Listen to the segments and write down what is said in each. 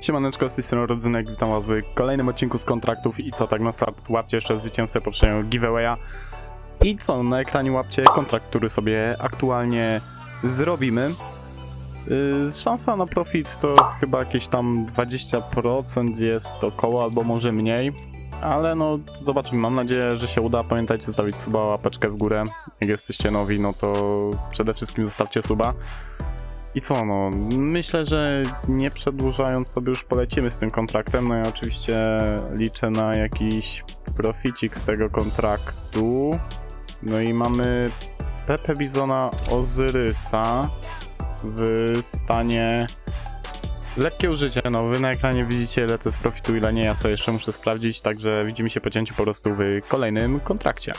Siemaneczko, z tej strony Rodzynek, witam was w kolejnym odcinku z kontraktów i co, tak na start łapcie jeszcze zwycięzcę poprzedniego giveawaya i co, na ekranie łapcie kontrakt, który sobie aktualnie zrobimy. Yy, szansa na profit to chyba jakieś tam 20% jest około, albo może mniej, ale no zobaczymy, mam nadzieję, że się uda. Pamiętajcie zostawić suba, łapeczkę w górę, jak jesteście nowi, no to przede wszystkim zostawcie suba. I co, no, myślę, że nie przedłużając sobie już polecimy z tym kontraktem. No ja oczywiście liczę na jakiś proficik z tego kontraktu. No i mamy Pepe Bizona Ozyrysa w stanie lekkie użycie. No wy na ekranie widzicie ile to jest profitu, ile nie. Ja sobie jeszcze muszę sprawdzić, także widzimy się po cięciu po prostu w kolejnym kontrakcie.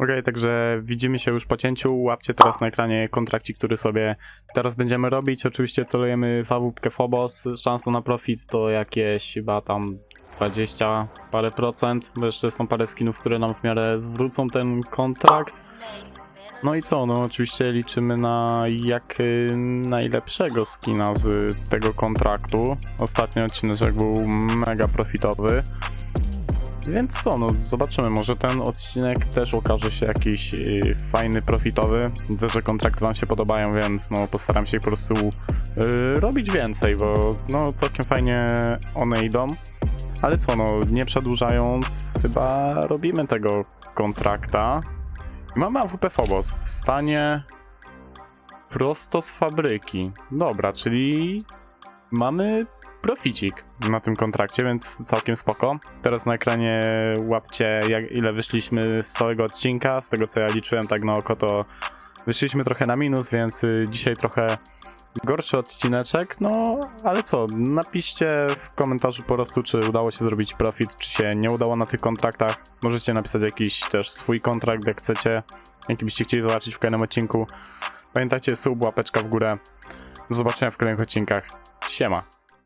Okej, także widzimy się już po cięciu. Łapcie teraz na ekranie kontrakcik, który sobie teraz będziemy robić. Oczywiście celujemy AWP Phobos. Szansa na profit to jakieś chyba tam 20 parę procent. Bo jeszcze są parę skinów, które nam w miarę zwrócą ten kontrakt. No i co? No oczywiście liczymy na jak y, najlepszego skina z tego kontraktu. Ostatni odcinek był mega profitowy. Więc co, no zobaczymy, może ten odcinek też okaże się jakiś y, fajny, profitowy. Widzę, że kontrakty wam się podobają, więc no postaram się po prostu y, robić więcej, bo no całkiem fajnie one idą. Ale co, no nie przedłużając, chyba robimy tego kontrakta. I Mamy AWP Phobos w stanie prosto z fabryki. Dobra, czyli mamy proficik na tym kontrakcie, więc całkiem spoko. Teraz na ekranie łapcie jak, ile wyszliśmy z całego odcinka. Z tego co ja liczyłem tak na oko, to wyszliśmy trochę na minus, więc y, dzisiaj trochę gorszy odcineczek. No, ale co, napiszcie w komentarzu po prostu, czy udało się zrobić profit, czy się nie udało na tych kontraktach. Możecie napisać jakiś też swój kontrakt, jak chcecie, jaki byście chcieli zobaczyć w kolejnym odcinku. Pamiętajcie, sub, łapeczka w górę. Do zobaczenia w kolejnych odcinkach. Siema.